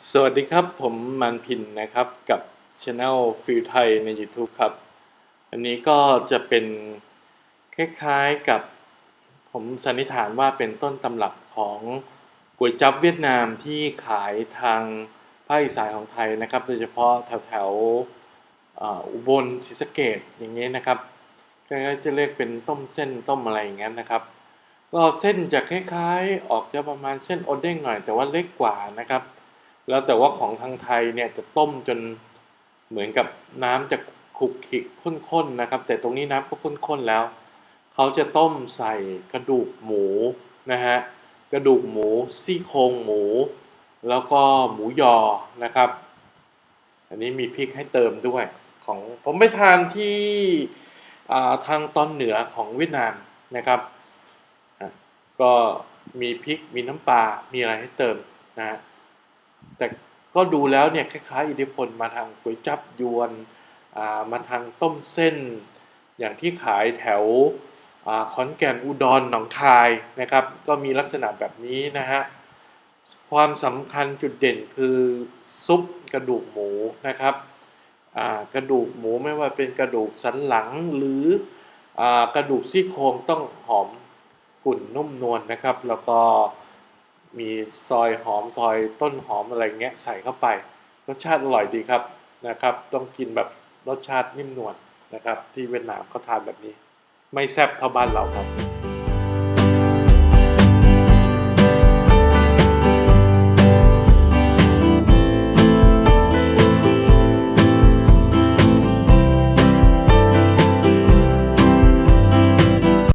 สวัสดีครับ ผมมันพินนะครับกับช anel ฟิลไทยใน YouTube ครับ อันนี้ก็จะเป็นคล้ายๆกับผมสันนิษฐานว่าเป็นต้นตำรับของก๋วยจั๊บเวียดนามที่ขายทางภาคอีสานของไทยนะครับ โดยเฉพาะแถวๆอุบลศรีสะเกดอย่างนี้นะครับก็จะเรียกเป็นต้มเส้นต้มอะไรอย่างนั้นนะครับก็เส้นจะคล้ายๆ ออกจะประมาณเส้นโอเด้งหน่อย แต่ว่าเล็กกว่านะครับ แล้วแต่ว่าของทางไทยเนี่ยจะต้มจนเหมือนกับน้ำจะขุกขิกข้นๆนะครับ แต่ตรงนี้น้ำก็ข้นๆแล้ว เขาจะต้มใส่กระดูกหมูนะฮะกระดูกหมูซี่โครงหมู แล้วก็หมูยอนะครับ อันนี้มีพริกให้เติมด้วยของผมไปทานที่าทางตอนเหนือของเวียดนามนะครับ ก็มีพริกมีน้ำปลา มีอะไรให้เติมนะฮะ แต่ก็ดูแล้วเนี่ยคล้ายๆอิทธิพลมาทางก๋วยจับยวนมาทางต้มเส้น อย่างที่ขายแถวอขอนแก่นอุดรหนองคายนะครับ ก็มีลักษณะแบบนี้นะฮะความสำคัญจุดเด่นคือซุปกระดูกหมูนะครับกระดูกหมูไม่ว่าเป็นกระดูกสันหลังหรืออกระดูกซี่โครงต้องหอมกลุ่นนุ่มนวลนะครับ แล้วก็ มีซอยหอมซอยต้นหอมอะไรเงี้ยใส่เข้าไป รสชาติอร่อยดีครับนะครับ ต้องกินแบบรสชาตินิ่มนวลนะครับ ที่เวียดนามเขาทานแบบนี้ ไม่แซ่บเท่าบ้านเราครับ